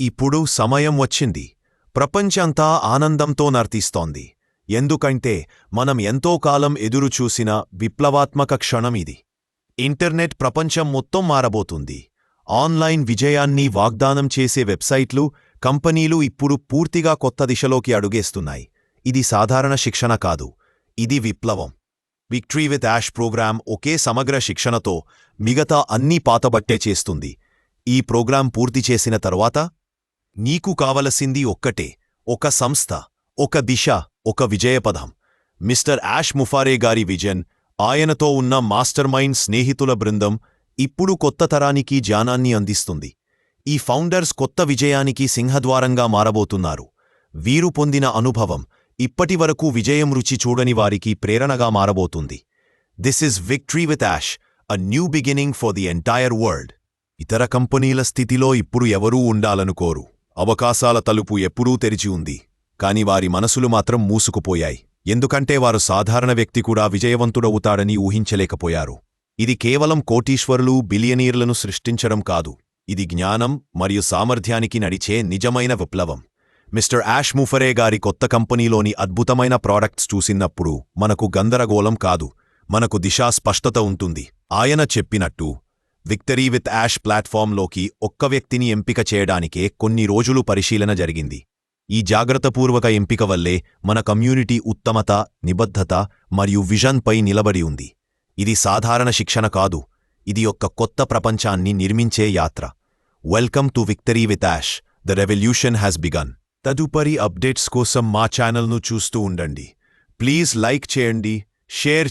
ఇప్పుడు సమయం వచ్చింది. ప్రపంచంతా ఆనందంతో నర్తిస్తోంది. ఎందుకంటే మనం ఎంతో కాలం ఎదురుచూసిన విప్లవాత్మక క్షణం ఇది. ఇంటర్నెట్ ప్రపంచం మొత్తం మారబోతుంది. ఆన్లైన్ విజయాన్ని వాగ్దానం చేసే వెబ్సైట్లు కంపెనీలు ఇప్పుడు పూర్తిగా కొత్త దిశలోకి అడుగేస్తున్నాయి. ఇది సాధారణ శిక్షణ కాదు. ఇది విప్లవం. విక్టరీ విత్ యాష్ ప్రోగ్రాం ఒకే సమగ్ర శిక్షణతో మిగతా అన్నీ పాతబట్టే చేస్తుంది. ఈ ప్రోగ్రాం పూర్తి చేసిన తరువాత నీకు కావలసింది ఒక్కటే ఒక సంస్థ ఒక దిశ ఒక విజయపదం మిస్టర్ యాష్ ముఫారే గారి విజన్ ఆయనతో ఉన్న మాస్టర్ మైండ్ స్నేహితుల బృందం ఇప్పుడు కొత్త తరానికి జ్ఞానాన్ని అందిస్తుంది. ఈ ఫౌండర్స్ కొత్త విజయానికి సింహద్వారంగా మారబోతున్నారు. వీరు పొందిన అనుభవం ఇప్పటివరకు విజయం రుచి చూడని వారికి ప్రేరణగా మారబోతుంది. This is victory with Yash a new beginning for the entire world ఇతర కంపెనీల స్థితిలో ఇప్పుడు ఎవరూ ఉండాలనుకోరు. అవకాశాల తలుపు ఎప్పుడూ తెరిచి ఉంది. కాని వారి మనసులు మాత్రం మూసుకుపోయాయి. ఎందుకంటే వారు సాధారణ వ్యక్తి కూడా విజయవంతుడవుతాడని ఊహించలేకపోయారు. ఇది కేవలం కోటీశ్వరులు బిలియనీర్లను సృష్టించడం కాదు. ఇది జ్ఞానం మరియు సామర్థ్యానికి నడిచే నిజమైన విప్లవం. మిస్టర్ యాష్ ముఫరే గారి కొత్త కంపెనీలోని అద్భుతమైన ప్రాడక్ట్స్ చూసినప్పుడు మనకు గందరగోళం కాదు. మనకు దిశా స్పష్టత ఉంటుంది. ఆయన చెప్పినట్టు విక్టరీ విత్ యాష్ ప్లాట్ఫామ్లోకి ఒక్క వ్యక్తిని ఎంపిక చేయడానికే కొన్ని రోజులు పరిశీలన జరిగింది. ఈ జాగ్రత్తపూర్వక ఎంపిక వల్లే మన కమ్యూనిటీ ఉత్తమత నిబద్ధత మరియు విజన్పై నిలబడి ఉంది. ఇది సాధారణ శిక్షణ కాదు. ఇది ఒక కొత్త ప్రపంచాన్ని నిర్మించే యాత్ర. Welcome to victory with Yash the revolution has begun తదుపరి అప్డేట్స్ కోసం మా ఛానల్ను చూస్తూ ఉండండి. ప్లీజ్ లైక్ చేయండి షేర్